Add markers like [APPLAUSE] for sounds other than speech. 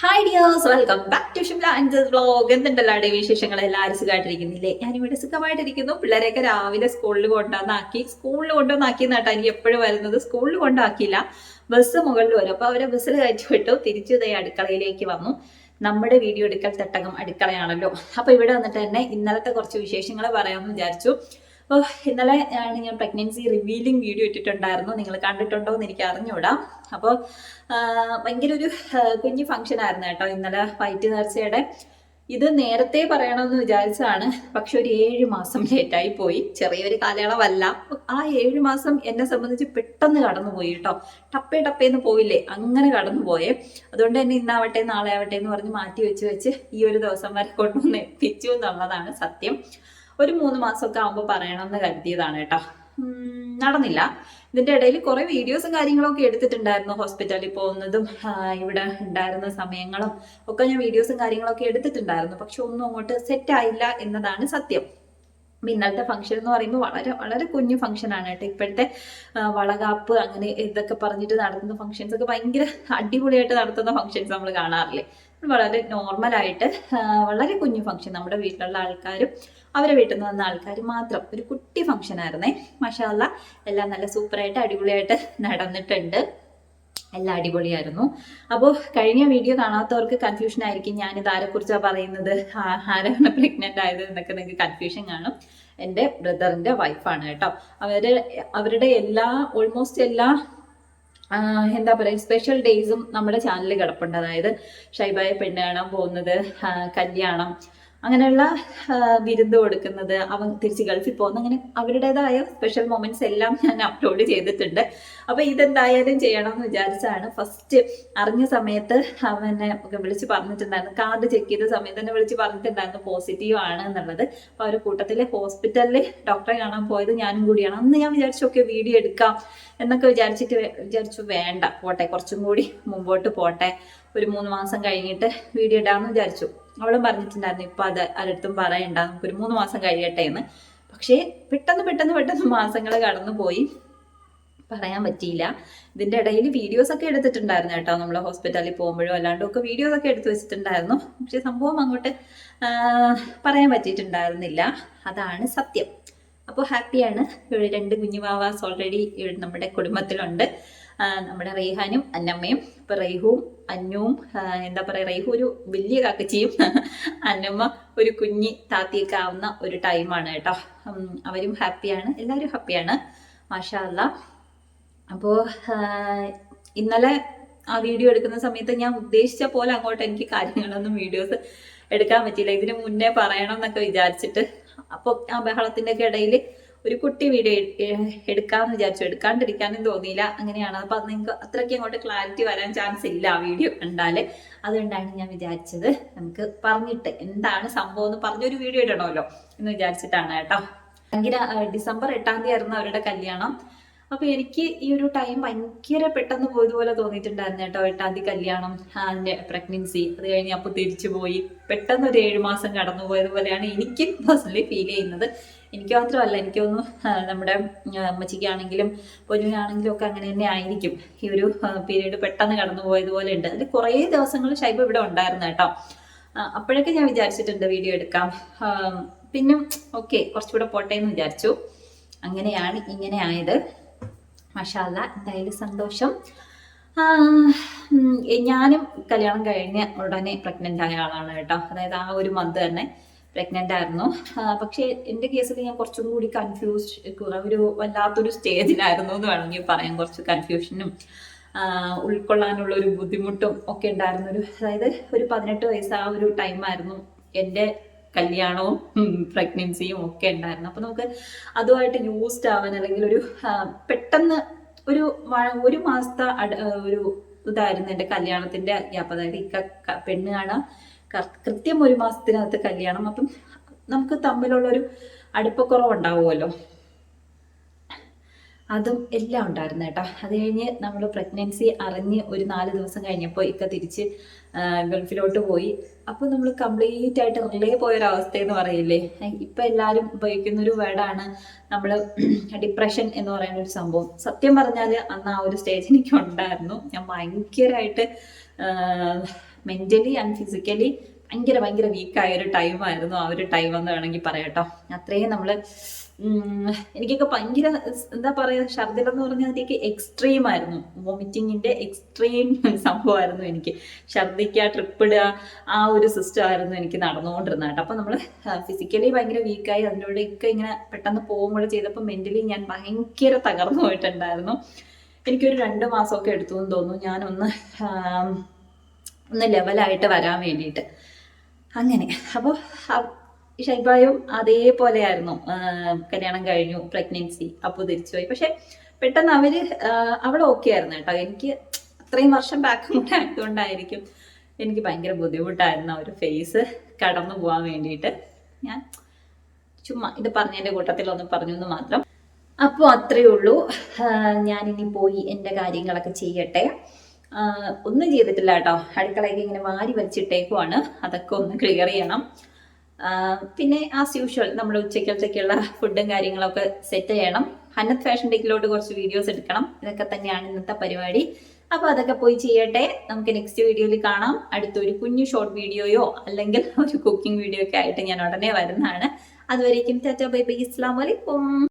Hi dears welcome back to Shimla അഞ്ചസ് vlog എന്തുണ്ടല്ലോ വിശേഷങ്ങൾ? എല്ലാവരും സുഖമായിട്ടിരിക്കുന്നില്ലേ? ഞാനിവിടെ സുഖമായിട്ടിരിക്കുന്നു. പിള്ളേരെയൊക്കെ രാവിലെ സ്കൂളിൽ കൊണ്ടുവന്നാക്കി. സ്കൂളിൽ കൊണ്ടുവന്നാക്കി എന്നാട്ടോ എനിക്ക് എപ്പോഴും വരുന്നത്. സ്കൂളിൽ കൊണ്ടാക്കിയില്ല ബസ് മുകളിൽ വരും. അപ്പോൾ അവരെ ബസ്സിൽ കയറ്റി വിട്ടു. തിരിച്ചു ഇതേ അടുക്കളയിലേക്ക് വന്നു. നമ്മുടെ വീഡിയോ എടുക്കൽ തട്ടകം അടുക്കളയാണല്ലോ. അപ്പോൾ ഇവിടെ വന്നിട്ട് തന്നെ ഇന്നലത്തെ കുറച്ച് വിശേഷങ്ങൾ പറയാമെന്ന് വിചാരിച്ചു. അപ്പോൾ ഇന്നലെ ഞാൻ പ്രഗ്നൻസി റിവീലിംഗ് വീഡിയോ ഇട്ടിട്ടുണ്ടായിരുന്നു. നിങ്ങൾ കണ്ടിട്ടുണ്ടോ എന്ന് എനിക്ക് അറിഞ്ഞൂടാ അപ്പോൾ ഭയങ്കര ഒരു കുഞ്ഞു ഫംഗ്ഷൻ ആയിരുന്നു കേട്ടോ ഇന്നലെ വൈറ്റ് നേർച്ചയുടെ. ഇത് നേരത്തെ പറയണമെന്ന് വിചാരിച്ചതാണ്. പക്ഷെ ഒരു ഏഴ് മാസം ലേറ്റായി പോയി. ചെറിയൊരു കാലയളവല്ല. ആ ഏഴ് മാസം എന്നെ സംബന്ധിച്ച് പെട്ടെന്ന് കടന്നു പോയി കേട്ടോ. ടപ്പേ ടപ്പേന്ന് പോയില്ലേ? അങ്ങനെ കടന്നു പോയേ അതുകൊണ്ട് തന്നെ ഇന്നാവട്ടെ നാളെ ആവട്ടെ എന്ന് പറഞ്ഞ് മാറ്റി വെച്ച് വെച്ച് ഈ ഒരു ദിവസം വരെ കൊണ്ടുവന്ന് എത്തിച്ചു എന്നുള്ളതാണ് സത്യം. ഒരു മൂന്ന് മാസമൊക്കെ ആകുമ്പോൾ പറയണം എന്ന് കരുതിയതാണ് കേട്ടോ. നടന്നില്ല. ഇതിന്റെ ഇടയിൽ കുറെ വീഡിയോസും കാര്യങ്ങളൊക്കെ എടുത്തിട്ടുണ്ടായിരുന്നു ഹോസ്പിറ്റലിൽ പോകുന്നതും ഇവിടെ ഉണ്ടായിരുന്ന സമയങ്ങളും ഒക്കെ ഞാൻ വീഡിയോസും കാര്യങ്ങളൊക്കെ എടുത്തിട്ടുണ്ടായിരുന്നു. പക്ഷെ ഒന്നും അങ്ങോട്ട് സെറ്റ് ആയില്ല എന്നതാണ് സത്യം. അപ്പൊ ഇന്നലത്തെ ഫംഗ്ഷൻ എന്ന് പറയുമ്പോൾ വളരെ വളരെ കുഞ്ഞു ഫംഗ്ഷൻ ആണ് കേട്ടോ. ഇപ്പോഴത്തെ വളകാപ്പ് അങ്ങനെ ഇതൊക്കെ പറഞ്ഞിട്ട് നടത്തുന്ന ഫംഗ്ഷൻസ് ഒക്കെ ഭയങ്കര അടിപൊളിയായിട്ട് നടത്തുന്ന ഫംഗ്ഷൻസ് നമ്മൾ കാണാറില്ലേ? വളരെ നോർമലായിട്ട് വളരെ കുഞ്ഞു ഫംഗ്ഷൻ നമ്മുടെ വീട്ടിലുള്ള ആൾക്കാരും അവരെ വീട്ടിൽ നിന്ന് വന്ന ആൾക്കാർ മാത്രം. ഒരു കുട്ടി ഫംഗ്ഷൻ ആയിരുന്നേ. മഷാല്ല എല്ലാം നല്ല സൂപ്പറായിട്ട് അടിപൊളിയായിട്ട് നടന്നിട്ടുണ്ട്. എല്ലാം അടിപൊളിയായിരുന്നു. അപ്പോൾ കഴിഞ്ഞ വീഡിയോ കാണാത്തവർക്ക് കൺഫ്യൂഷൻ ആയിരിക്കും. ഞാൻ ഞാനിത് ആരെക്കുറിച്ചാണ് പറയുന്നത്? ആരാണ് പ്രഗ്നന്റ് ആയത് എന്നൊക്കെ നിങ്ങൾക്ക് കൺഫ്യൂഷൻ കാണും. എന്റെ ബ്രദറിന്റെ വൈഫാണ് കേട്ടോ. അവർ അവരുടെ എല്ലാ ഓൾമോസ്റ്റ് എല്ലാ എന്താ പറയുക സ്പെഷ്യൽ ഡേയ്സും നമ്മുടെ ചാനലിൽ കിടപ്പുണ്ട്. അതായത് ഷൈബായ പെണ്ണ് കാണാൻ പോകുന്നത് കല്യാണം അങ്ങനെയുള്ള വിരുന്ന് കൊടുക്കുന്നത് അവൻ തിരിച്ച് ഗൾഫിൽ പോകുന്ന അങ്ങനെ അവരുടേതായ സ്പെഷ്യൽ മൊമെന്റ്സ് എല്ലാം ഞാൻ അപ്ലോഡ് ചെയ്തിട്ടുണ്ട്. അപ്പൊ ഇതെന്തായാലും ചെയ്യണം എന്ന് വിചാരിച്ചാണ്. ഫസ്റ്റ് അറിഞ്ഞ സമയത്ത് അവനെ വിളിച്ച് പറഞ്ഞിട്ടുണ്ടായിരുന്നു. കാർഡ് ചെക്ക് ചെയ്ത സമയത്ത് തന്നെ വിളിച്ച് പറഞ്ഞിട്ടുണ്ടായിരുന്നു പോസിറ്റീവ് ആണ് എന്നുള്ളത്. അപ്പൊ അവരുടെ കൂട്ടത്തിലെ ഹോസ്പിറ്റലിൽ ഡോക്ടറെ കാണാൻ പോയത് ഞാനും കൂടിയാണ്. അന്ന് ഞാൻ വിചാരിച്ചു ഒക്കെ വീഡിയോ എടുക്കാം. എന്നൊക്കെ വിചാരിച്ചിട്ട് വിചാരിച്ചു വേണ്ട പോട്ടെ കുറച്ചും കൂടി മുമ്പോട്ട് പോട്ടെ. ഒരു മൂന്ന് മാസം കഴിഞ്ഞിട്ട് വീഡിയോ ഇടാമെന്ന് വിചാരിച്ചു. അവളും പറഞ്ഞിട്ടുണ്ടായിരുന്നു ഇപ്പൊ അത് ആരടുത്തും പറയണ്ട നമുക്കൊരു മൂന്ന് മാസം കഴിയട്ടെ എന്ന്. പക്ഷേ പെട്ടെന്ന് പെട്ടെന്ന് പെട്ടെന്ന് മാസങ്ങൾ കടന്നുപോയി. പറയാൻ പറ്റിയില്ല. ഇതിന്റെ ഇടയിൽ വീഡിയോസ് ഒക്കെ എടുത്തിട്ടുണ്ടായിരുന്നു കേട്ടോ. നമ്മൾ ഹോസ്പിറ്റലിൽ പോകുമ്പോഴും അല്ലാണ്ടും ഒക്കെ വീഡിയോസ് ഒക്കെ എടുത്തു വെച്ചിട്ടുണ്ടായിരുന്നു. പക്ഷെ സംഭവം അങ്ങോട്ട് പറയാൻ പറ്റിയിട്ടുണ്ടായിരുന്നില്ല. അതാണ് സത്യം. അപ്പോൾ ഹാപ്പിയാണ്. ഇവിടെ രണ്ട് കുഞ്ഞുവാവാസ് ഓൾറെഡി നമ്മുടെ കുടുംബത്തിലുണ്ട്. നമ്മുടെ റെയ്ഹാനും അന്നമ്മയും ഇപ്പൊ റൈഹുവും അന്നുവും എന്താ പറയാ റൈഹു ഒരു വലിയ കാക്കച്ചിയും [LAUGHS] അന്നമ്മ ഒരു കുഞ്ഞി താത്തിയൊക്കെ ആവുന്ന ഒരു ടൈമാണ് കേട്ടോ. അവരും ഹാപ്പിയാണ് എല്ലാവരും ഹാപ്പിയാണ് മാഷാ അല്ലാ. അപ്പോൾ ഇന്നലെ ആ വീഡിയോ എടുക്കുന്ന സമയത്ത് ഞാൻ ഉദ്ദേശിച്ച പോലെ അങ്ങോട്ട് എനിക്ക് കാര്യങ്ങളൊന്നും വീഡിയോസ് എടുക്കാൻ പറ്റിയില്ല. ഇതിന് മുന്നേ പറയണം എന്നൊക്കെ വിചാരിച്ചിട്ട്. അപ്പോൾ ആ ബഹളത്തിന്റെ ഒക്കെ ഇടയിൽ ഒരു കുട്ടി വീഡിയോ എടുക്കാന്ന് വിചാരിച്ചു. എടുക്കാണ്ടിരിക്കാനും തോന്നിയില്ല. അങ്ങനെയാണ്. അപ്പൊ അത് നിങ്ങൾക്ക് അത്രയ്ക്ക് അങ്ങോട്ട് ക്ലാരിറ്റി വരാൻ ചാൻസ് ഇല്ല ആ വീഡിയോ കണ്ടാൽ. അതുകൊണ്ടാണ് ഞാൻ വിചാരിച്ചത് നമുക്ക് പറഞ്ഞിട്ട് എന്താണ് സംഭവം എന്ന് പറഞ്ഞൊരു വീഡിയോ ഇടണമല്ലോ എന്ന് വിചാരിച്ചിട്ടാണ് കേട്ടോ. ഭയങ്കര ഡിസംബർ എട്ടാം തീയതി ആയിരുന്നു അവരുടെ കല്യാണം. അപ്പൊ എനിക്ക് ഈ ഒരു ടൈം ഭയങ്കര പെട്ടെന്ന് പോയതുപോലെ തോന്നിയിട്ടുണ്ടായിരുന്നു കേട്ടോ എട്ടാം തീയതി കല്യാണം എന്റെ പ്രഗ്നൻസി അത് കഴിഞ്ഞ് അപ്പൊ തിരിച്ചു പോയി. പെട്ടെന്ന് ഒരു ഏഴു മാസം കടന്നു പോയതുപോലെയാണ് എനിക്ക് പേഴ്സണലി ഫീൽ ചെയ്യുന്നത്. എനിക്ക് മാത്രമല്ല എനിക്കൊന്ന് നമ്മുടെ അമ്മച്ചിക്കാണെങ്കിലും പൊന്നുവിനാണെങ്കിലും ഒക്കെ അങ്ങനെ തന്നെ ആയിരിക്കും. ഈ ഒരു പീരീഡ് പെട്ടെന്ന് കടന്നു പോയതുപോലെ ഉണ്ട്. അതിൽ കുറേ ദിവസങ്ങൾ ഷൈബ് ഇവിടെ ഉണ്ടായിരുന്നു കേട്ടോ. അപ്പോഴൊക്കെ ഞാൻ വിചാരിച്ചിട്ടുണ്ട് വീഡിയോ എടുക്കാം. പിന്നെ ഓക്കെ കുറച്ചുകൂടെ പോട്ടെ എന്ന് വിചാരിച്ചു. അങ്ങനെയാണ് ഇങ്ങനെ ആയത്. മഷാല്ല എന്തായാലും സന്തോഷം. ഞാനും കല്യാണം കഴിഞ്ഞ ഉടനെ പ്രഗ്നന്റ് ആയ ആളാണ് കേട്ടോ. അതായത് ആ ഒരു മന്ത് തന്നെ. പ്രഗ്നന്റ് ആയിരുന്നു. പക്ഷെ എന്റെ കേസിൽ ഞാൻ കുറച്ചും കൂടി കൺഫ്യൂസ്ഡ് ഒരു വല്ലാത്തൊരു സ്റ്റേജിലായിരുന്നു എന്ന് വേണമെങ്കിൽ പറയാം. കുറച്ച് കൺഫ്യൂഷനും ഉൾക്കൊള്ളാനുള്ള ഒരു ബുദ്ധിമുട്ടും ഒക്കെ ഉണ്ടായിരുന്നു ഒരു അതായത് ഒരു പതിനെട്ട് വയസ്സ് ആ ഒരു ടൈമായിരുന്നു എന്റെ കല്യാണവും പ്രഗ്നൻസിയും ഒക്കെ ഉണ്ടായിരുന്നു അപ്പൊ നമുക്ക് അതുമായിട്ട് യൂസ്ഡ് ആവാൻ അല്ലെങ്കിൽ ഒരു പെട്ടെന്ന് ഒരു ഒരു മാസത്തെ ഒരു ഇതായിരുന്നു എന്റെ കല്യാണത്തിന്റെ ഗ്യാപ്പ്. അതായത് ഇക്ക പെണ്ണ് കർ- കൃത്യം ഒരു മാസത്തിനകത്ത് കല്യാണം. അപ്പം നമുക്ക് തമ്മിലുള്ള ഒരു അടുപ്പക്കുറവുണ്ടാവുമല്ലോ. അതും എല്ലാം ഉണ്ടായിരുന്നു കേട്ടോ. അത് കഴിഞ്ഞ് നമ്മൾ പ്രഗ്നൻസി അറിഞ്ഞ് ഒരു നാല് ദിവസം കഴിഞ്ഞപ്പോൾ ഇക്ക തിരിച്ച് ഗൾഫിലോട്ട് പോയി. അപ്പോൾ നമ്മൾ കംപ്ലീറ്റ് ആയിട്ട് റിലേ പോയൊരവസ്ഥ എന്ന് പറയില്ലേ? ഇപ്പം എല്ലാവരും ഉപയോഗിക്കുന്ന ഒരു വേർഡാണ് നമ്മൾ ഡിപ്രഷൻ എന്ന് പറയുന്ന ഒരു സംഭവം. സത്യം പറഞ്ഞാൽ അന്ന് ആ ഒരു സ്റ്റേജ് എനിക്ക് ഉണ്ടായിരുന്നു. ഞാൻ ഭയങ്കരമായിട്ട് മെന്റലി ആൻഡ് ഫിസിക്കലി ഭയങ്കര ഭയങ്കര വീക്കായ ഒരു ടൈമായിരുന്നു ആ ഒരു ടൈം എന്ന് വേണമെങ്കിൽ പറയാട്ടോ. അത്രയും നമ്മൾ എനിക്കൊക്കെ ഭയങ്കര എന്താ പറയുക ഛർദിലെന്ന് പറഞ്ഞാൽ അതിലേക്ക് എക്സ്ട്രീം ആയിരുന്നു. വോമിറ്റിങ്ങിന്റെ എക്സ്ട്രീം സംഭവമായിരുന്നു എനിക്ക്. ഛർദിക്കുക ട്രിപ്പ് ഇടുക ആ ഒരു സിസ്റ്റം ആയിരുന്നു എനിക്ക് നടന്നുകൊണ്ടിരുന്നത് കേട്ടോ. അപ്പം നമ്മൾ ഫിസിക്കലി ഭയങ്കര വീക്കായി അതിലൂടെയൊക്കെ ഇങ്ങനെ പെട്ടെന്ന് പോകുമ്പോൾ ചെയ്തപ്പോൾ മെന്റലി ഞാൻ ഭയങ്കര തകർന്നു പോയിട്ടുണ്ടായിരുന്നു. എനിക്കൊരു രണ്ട് മാസമൊക്കെ എടുത്തു എന്ന് തോന്നുന്നു. ഞാനൊന്ന് ഒന്ന് ലെവലായിട്ട് വരാൻ വേണ്ടിയിട്ട്. അങ്ങനെ. അപ്പോൾ ഷൈബായും അതേപോലെയായിരുന്നു. ആയിരുന്നു കല്യാണം കഴിഞ്ഞു പ്രഗ്നൻസി അപ്പോൾ തിരിച്ചുപോയി. പക്ഷെ പെട്ടെന്ന് അവർ അവിടെ ഓക്കെ ആയിരുന്നു കേട്ടോ. എനിക്ക് അത്രയും വർഷം ബാക്ക് കൂടെ ആയതുകൊണ്ടായിരിക്കും എനിക്ക് ഭയങ്കര ബുദ്ധിമുട്ടായിരുന്നു ആ ഒരു ഫേസ് കടന്നു പോകാൻ വേണ്ടിയിട്ട്. ഞാൻ ചുമ്മാ ഇത് പറഞ്ഞതിന്റെ കൂട്ടത്തിൽ ഒന്ന് പറഞ്ഞു എന്ന് മാത്രം. അപ്പോൾ അത്രയേ ഉള്ളൂ. ഞാനിനി പോയി എന്റെ കാര്യങ്ങളൊക്കെ ചെയ്യട്ടെ. ഒന്നും ചെയ്തിട്ടില്ല കേട്ടോ. അടുക്കളയൊക്കെ ഇങ്ങനെ വാരി വലിച്ചിട്ടേക്കുവാണ്. അതൊക്കെ ഒന്ന് ക്ലിയർ ചെയ്യണം. പിന്നെ ആസ് യൂഷ്വൽ നമ്മൾ ഉച്ചയ്ക്കത്തേക്കുള്ള ഫുഡും കാര്യങ്ങളൊക്കെ സെറ്റ് ചെയ്യണം. ഹന്നത്ത് ഫാഷൻ ഡേക്കിലോട്ട് കുറച്ച് വീഡിയോസ് എടുക്കണം. ഇതൊക്കെ തന്നെയാണ് ഇന്നത്തെ പരിപാടി. അപ്പോൾ അതൊക്കെ പോയി ചെയ്യട്ടെ. നമുക്ക് നെക്സ്റ്റ് വീഡിയോയിൽ കാണാം. അടുത്തൊരു കുഞ്ഞു ഷോർട്ട് വീഡിയോയോ അല്ലെങ്കിൽ ഒരു കുക്കിംഗ് വീഡിയോ ഒക്കെ ആയിട്ട് ഞാൻ ഉടനെ വരുന്നതാണ്. അതുവരേക്കും ടാറ്റ ബൈ ബൈ. ഇസ്ലാം വലൈക്കും